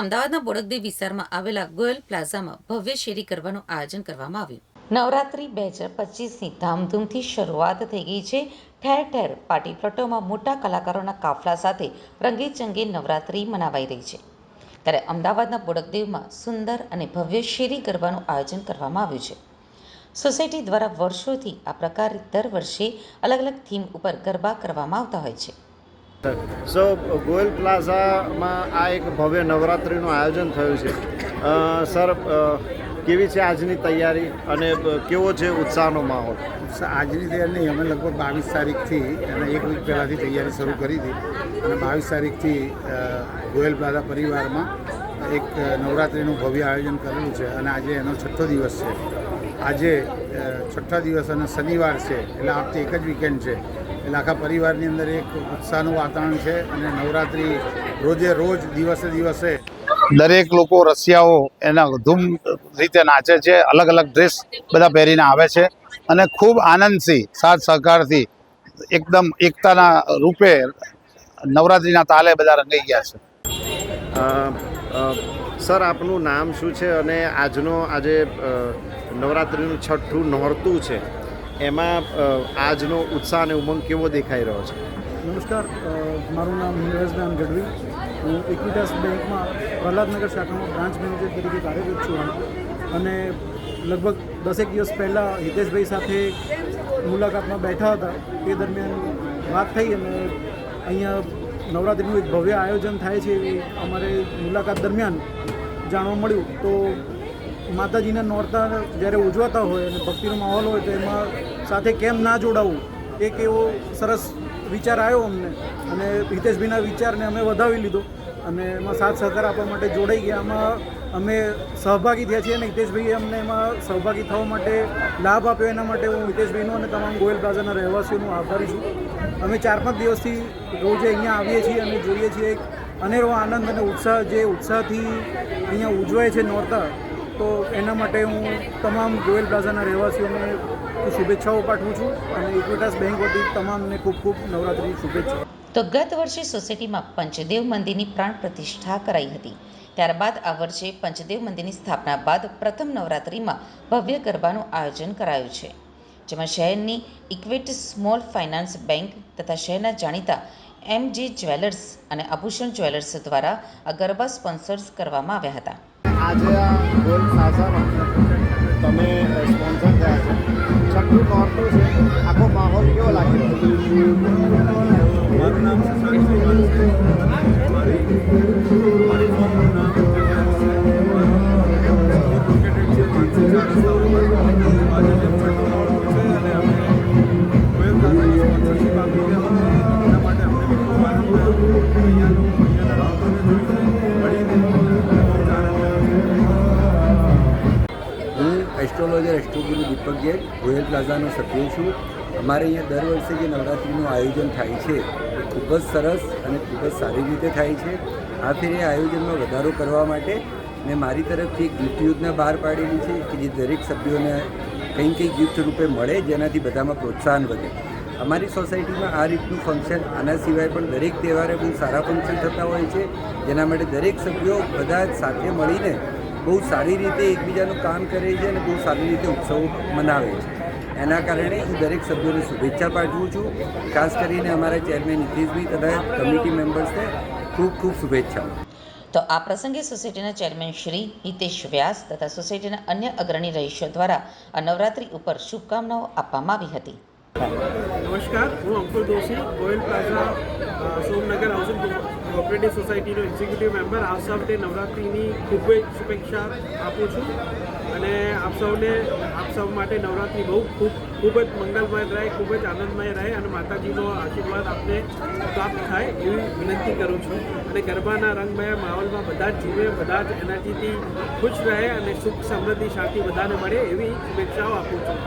અમદાવાદના બોડકદેવ વિસ્તારમાં આવેલા ગોયલ પ્લાઝામાં ભવ્ય શેરી કરવાનું આયોજન કરવામાં આવ્યું. નવરાત્રિ બે હજાર પચીસની ધામધૂમથી શરૂઆત થઈ ગઈ છે. ઠેર ઠેર પાર્ટી પ્લોટોમાં મોટા કલાકારોના કાફલા સાથે રંગેચંગે નવરાત્રિ મનાવાઈ રહી છે. ત્યારે અમદાવાદના બોડકદેવમાં સુંદર અને ભવ્ય શેરી ગરબાનું આયોજન કરવામાં આવ્યું છે. સોસાયટી દ્વારા વર્ષોથી આ પ્રકારે દર વર્ષે અલગ અલગ થીમ ઉપર ગરબા કરવામાં આવતા હોય છે. સો ગોયલ પ્લાઝામાં આ એક ભવ્ય નવરાત્રિનું આયોજન થયું છે. સર કેવી છે આજની તૈયારી અને કેવો છે ઉત્સાહનો માહોલ? આજની તૈયારી નહીં અમે લગભગ બાવીસ તારીખથી અને એક વીક પહેલાંથી તૈયારી શરૂ કરી હતી. અને બાવીસ તારીખથી ગોયલ પ્લાઝા પરિવારમાં એક નવરાત્રિનું ભવ્ય આયોજન કરેલું છે. અને આજે એનો છઠ્ઠો દિવસ છે. આજે છઠ્ઠા દિવસ અને શનિવાર છે. એટલે આ એક જ વીકેન્ડ છે. એટલે આખા પરિવારની અંદર એક ઉત્સાહનું વાતાવરણ છે અને નવરાત્રિ રોજે રોજ દિવસે દિવસે દરેક લોકો રસિયાઓ એના ધૂમ રીતે નાચે છે, અલગ અલગ ડ્રેસ બધા પહેરીને આવે છે અને ખૂબ આનંદથી, સાથ સહકારથી એકદમ એકતાના રૂપે નવરાત્રિના તાલે બધા રંગાઈ ગયા છે. સર, આપનું નામ શું છે અને આજનો આજે નવરાત્રિનું છઠ્ઠું નોરતું છે? એમાં આજનો ઉત્સાહ અને ઉમંગ કેવો દેખાઈ રહ્યો છે? નમસ્કાર મારું નામ નિરજદાન ગઢવી. હું ઇક્વિટાસ બેંકમાં પ્રહલાદનગર શાખામાં બ્રાન્ચ મેનેજર તરીકે કાર્યરત છું. અને લગભગ દસેક દિવસ પહેલાં હિતેશભાઈ સાથે મુલાકાતમાં બેઠા હતા. તે દરમિયાન વાત થઈ અને અહીંયા નવરાત્રિનું એક ભવ્ય આયોજન થાય છે એવી અમારે મુલાકાત દરમિયાન જાણવા મળ્યું. તો માતાજીના નોરતા જ્યારે ઉજવાતા હોય અને ભક્તિનો માહોલ હોય તો એમાં સાથે કેમ ના જોડાવવું એક એવો સરસ વિચાર આવ્યો અમને. અને હિતેશભાઈના વિચારને અમે વધાવી લીધો અને એમાં સાથ સહકાર આપવા માટે જોડાઈ ગયા. આમાં અમે સહભાગી થયા છીએ અને હિતેશભાઈએ અમને એમાં સહભાગી થવા માટે લાભ આપ્યો. એના માટે હું હિતેશભાઈનો અને તમામ ગોયલ પ્લાઝાના રહેવાસીઓનો આભારી છું. અમે ચાર પાંચ દિવસથી રોજે અહીંયા આવીએ છીએ અને જોઈએ છીએ એક અનેરો આનંદ અને ઉત્સાહ, જે ઉત્સાહથી અહીંયા ઉજવાય છે નોરતા તો એના માટે હું તમામ ગોયલ પ્લાઝાના રહેવાસીઓને શુભેચ્છાઓ પાઠવું છું અને ઇક્વિટાસ બેંક વતી તમામને ખૂબ ખૂબ નવરાત્રિની શુભેચ્છા તો ગત વર્ષે સોસાયટીમાં પંચદેવ મંદિરની પ્રાણ પ્રતિષ્ઠા કરાઈ હતી. ત્યારબાદ આ વર્ષે પંચદેવ મંદિરની સ્થાપના બાદ પ્રથમ નવરાત્રિમાં ભવ્ય ગરબાનું આયોજન કરાયું છે. જેમાં શહેરની ઇક્વિટ સ્મોલ ફાઇનાન્સ બેંક તથા શહેરના જાણીતા એમ જે જ્વેલર્સ અને આભૂષણ જ્વેલર્સ દ્વારા આ ગરબા સ્પોન્સર્સ કરવામાં આવ્યા હતા. આજે આ ગોલ્ડ પ્લાઝામાં તમે સ્પોન્સર થયા છો. છઠ્ઠું નોરતું છે. એસ્ટ્રોલોજર એસ્ટ્રોગુરુ દીપક જૈન ગોયલ પ્લાઝાનો સભ્ય છું. અમારે અહીંયા દર વર્ષે જે નવરાત્રિનું આયોજન થાય છે, એ ખૂબ જ સરસ અને ખૂબ જ સારી રીતે થાય છે. આ ફેરે આયોજનમાં વધારો કરવા માટે મેં મારી તરફથી એક ગિફ્ટ યોજના બહાર પાડેલી છે કે જે દરેક સભ્યોને કંઈ કંઈ ગિફ્ટ રૂપે મળે જેનાથી બધામાં પ્રોત્સાહન વધે. અમારી સોસાયટીમાં આ રીતનું ફંક્શન આના સિવાય પણ દરેક તહેવારે બહુ સારા ફંક્શન થતા હોય છે. જેના માટે દરેક સભ્યો બધા સાથે મળીને બહુ સારી રીતે એકબીજાનું કામ કરે છે અને બહુ સારી રીતે ઉત્સવ મનાવે છે. એના કારણે હું દરેક સભ્યોને શુભેચ્છા પાઠવું છું. ખાસ કરીને અમારા ચેરમેન નીતિશભાઈ તથા કમિટી મેમ્બર્સને ખૂબ ખૂબ શુભેચ્છાઓ. તો આ પ્રસંગે સોસાયટીના ચેરમેન શ્રી હિતેશ વ્યાસ તથા સોસાયટીના અન્ય અગ્રણી રહીશો દ્વારા આ નવરાત્રિ ઉપર શુભકામનાઓ આપવામાં આવી હતી. નમસ્કાર, હું Ankur Doshi, Goyal plaza Somnagar housing cooperative સોસાયટીનો executive member આપ સૌને નવરાત્રિની ખૂબ જ શુભેચ્છા આપું છું અને આપ સૌને, આપ સૌ માટે નવરાત્રિ બહુ ખૂબ ખૂબ જ મંગલમય રહે, ખૂબ જ આનંદમય રહે અને માતાજીનો આશીર્વાદ આપને પ્રાપ્ત થાય એવી વિનંતી કરું છું. અને ગરબાના રંગમય માહોલમાં બધા જ જીવે, બધા જ એનર્જીથી ખુશ રહે અને સુખ સમૃદ્ધિ, શાંતિ બધાને મળે એવી શુભેચ્છાઓ આપું છું.